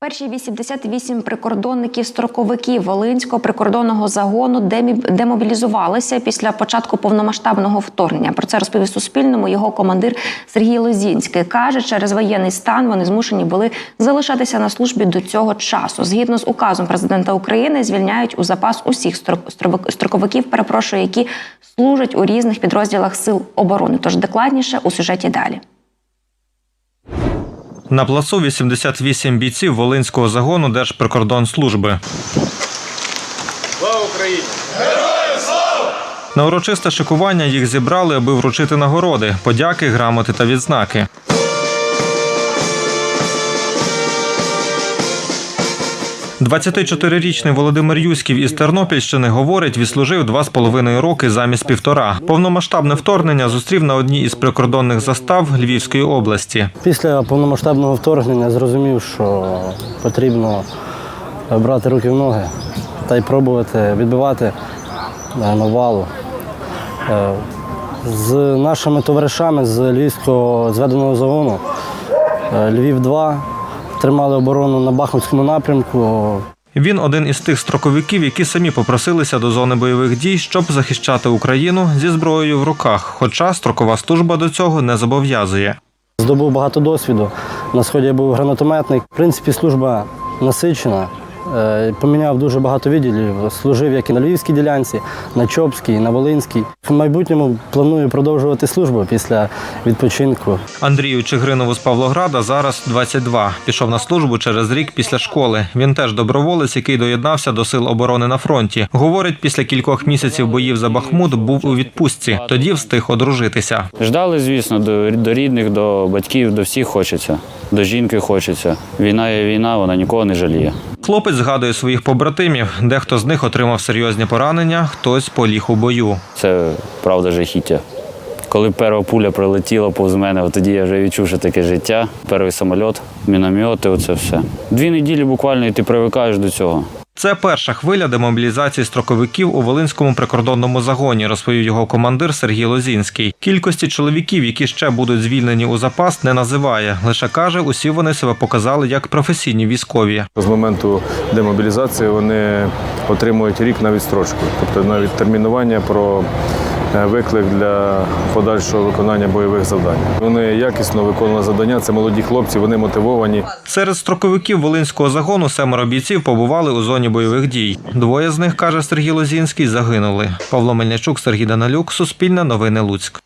Перші 88 прикордонників строковиків Волинського прикордонного загону демобілізувалися після початку повномасштабного вторгнення. Про це розповів Суспільному його командир Сергій Лозінський. каже, через воєнний стан вони змушені були залишатися на службі до цього часу. Згідно з указом президента України, звільняють у запас усіх строк- строковиків, перепрошую, які служать у різних підрозділах сил оборони. Тож докладніше у сюжеті далі. На плацу 88 бійців Волинського загону Держприкордонслужби. Слава Україні! На урочисте шикування їх зібрали, аби вручити нагороди, подяки, грамоти та відзнаки. «24-річний Володимир Юськів із Тернопільщини говорить, відслужив два з половиною роки замість півтора. Повномасштабне вторгнення зустрів на одній із прикордонних застав Львівської області. Після повномасштабного вторгнення зрозумів, що потрібно брати руки в ноги та й пробувати відбивати е, навалу. Е, З нашими товаришами з Львівського зведеного загону е, Львів-2 тримали оборону на Бахмутському напрямку. Він один із тих строковиків, які самі попросилися до зони бойових дій, щоб захищати Україну зі зброєю в руках. Хоча строкова служба до цього не зобов'язує. Здобув багато досвіду. На сході я був гранатометник. В принципі, служба насичена. Е, Поміняв дуже багато відділів. Служив як і на Львівській ділянці, на Чопській, на Волинській. В майбутньому планую продовжувати службу після відпочинку. Андрію Чигринову з Павлограда зараз 22. Пішов на службу через рік після школи. Він теж доброволець, який доєднався до сил оборони на фронті. Говорить, після кількох місяців боїв за Бахмут був у відпустці. Тоді встиг одружитися. Ждали, звісно, до, до рідних, до батьків, до всіх хочеться, до жінки хочеться. Війна є війна, вона нікого не жаліє. Хлопець згадує своїх побратимів. Дехто з них отримав серйозні поранення, хтось поліг у бою. Це правда жахіття. Коли перша пуля прилетіла повз мене, тоді я вже відчув, що таке життя. Перший самоліт, міномети, оце все. Дві неділі буквально і ти привикаєш до цього. Це перша хвиля демобілізації строковиків у Волинському прикордонному загоні, розповів його командир Сергій Лозінський. Кількості чоловіків, які ще будуть звільнені у запас, не називає. Лише каже, усі вони себе показали як професійні військові. З моменту демобілізації вони отримують рік на відстрочку, тобто навіть термінування про виклик для подальшого виконання бойових завдань. Вони якісно виконували завдання. Це молоді хлопці, вони мотивовані. Серед строковиків Волинського загону семеро бійців побували у зоні бойових дій. Двоє з них, каже Сергій Лозінський, загинули. Павло Мельничук, Сергій Даналюк, Суспільне новини Луцьк.